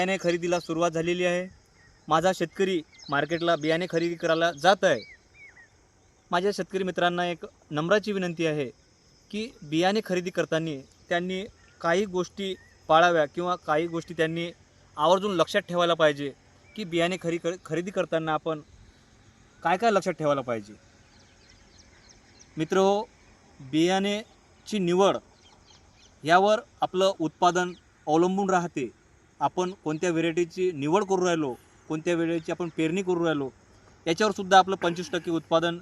बियाणे खरेदीला सुरुवात झालेली आहे. माझा शेतकरी मार्केटला बियाणे खरेदी करायला जात आहे. माझ्या शेतकरी मित्रांना एक नम्राची विनंती आहे की बियाणे खरेदी करताना त्यांनी काही गोष्टी पाळाव्या किंवा काही गोष्टी त्यांनी आवर्जून लक्षात ठेवायला पाहिजे की बियाणे खरी खरेदी करताना आपण काय काय लक्षात ठेवायला पाहिजे. मित्र हो बियाणेची निवड यावर आपलं उत्पादन अवलंबून राहते. आपण कोणत्या व्हेरायटीची निवड करू राहिलो कोणत्या वेळेची आपण पेरणी करू राहिलो याच्यावर सुद्धा आपलं पंचवीस टक्के उत्पादन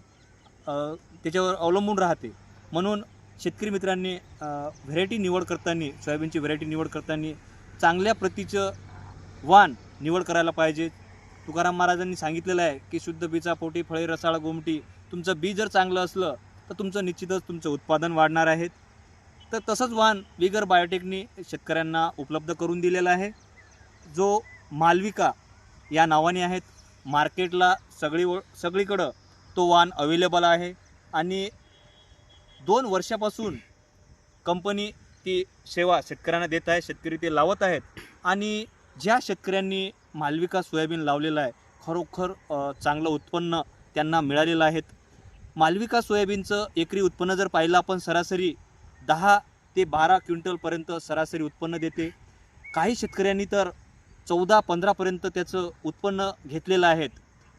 त्याच्यावर अवलंबून राहते. म्हणून शेतकरी मित्रांनी व्हेरायटी निवड करताना सोयाबीनची व्हेरायटी निवड करताना चांगल्या प्रतीचं वाण निवड करायला पाहिजे. तुकाराम महाराजांनी सांगितलेलं आहे की शुद्ध बीचा पोटी फळे रसाळ गोमटी तुमचं बी जर चांगलं असलं तर तुमचं निश्चितच तुमचं उत्पादन वाढणार आहे. तर तसंच वाण बिगर बायोटेकनी शेतकऱ्यांना उपलब्ध करून दिलेलं आहे. जो मालविका या नावाने आहेत मार्केटला सगळी सगळीकडं तो वाण अवेलेबल आहे आणि दोन वर्षापासून कंपनी ती सेवा शेतकऱ्यांना देत आहे शेतकरी ते लावत आहेत आणि ज्या शेतकऱ्यांनी मालविका सोयाबीन लावलेलं आहे खरोखर चांगलं उत्पन्न त्यांना मिळालेलं आहेत मालविका सोयाबीनचं एकरी उत्पन्न जर पाहिलं आपण सरासरी दहा ते बारा क्विंटलपर्यंत सरासरी उत्पन्न देते. काही शेतकऱ्यांनी तर चौदा पंधरापर्यंत त्याचं उत्पन्न घेतलेलं आहेत.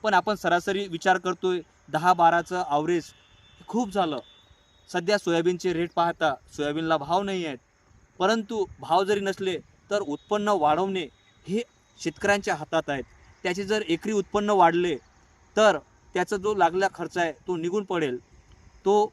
पण आपण सरासरी विचार करतोय दहा बाराचं आवरेज खूप झालं. सध्या सोयाबीनचे रेट पाहता सोयाबीनला भाव नाही आहेत. परंतु भाव जरी नसले तर उत्पन्न वाढवणे हे शेतकऱ्यांच्या हातात आहेत. त्याचे जर एकरी उत्पन्न वाढले तर त्याचा जो लागला खर्च आहे तो निघून पडेल. तो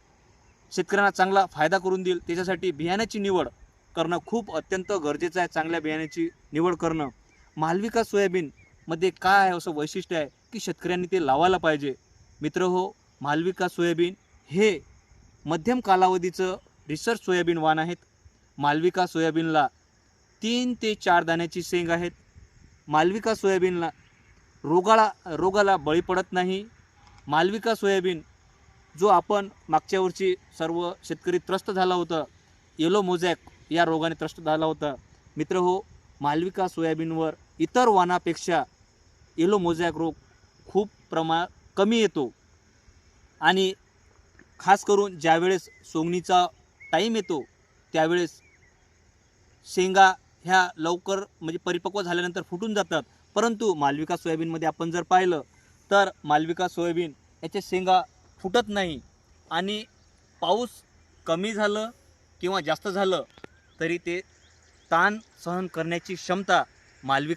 शेतकऱ्यांना चांगला फायदा करून देईल. त्याच्यासाठी बियाण्याची निवड करणं खूप अत्यंत गरजेचं आहे. चांगल्या बियाण्याची निवड करणं. मालविका सोयाबीनमध्ये काय आहे असं वैशिष्ट्य आहे की शेतकऱ्यांनी ते लावायला पाहिजे? मित्र हो मालविका सोयाबीन हे मध्यम कालावधीचं रिसर्च सोयाबीन वाण आहेत. मालविका सोयाबीनला तीन ते चार दाण्याची शेंग आहेत. मालविका सोयाबीनला रोगाला रोगाला बळी पडत नाही. मालविका सोयाबीन जो आपण मागच्या वर्षी सर्व शेतकरी त्रस्त झाला होता येलो मोझॅक या रोगाने त्रस्त झाला होता. मित्र हो मालविका सोयाबीनवर इतर वाणापेक्षा येलो मोझॅक रोग खूप प्रमा कमी येतो. आणि खास करून ज्यावेळेस सोंगणीचा टाईम येतो त्यावेळेस शेंगा ह्या लवकर म्हणजे परिपक्व झाल्यानंतर फुटून जातात. परंतु मालविका सोयाबीनमध्ये आपण जर पाहिलं तर मालविका सोयाबीन याच्या शेंगा फुटत नाही. आणि पाऊस कमी झालं किंवा जास्त झालं तरी ते ताण सहन करण्याची क्षमता मालविका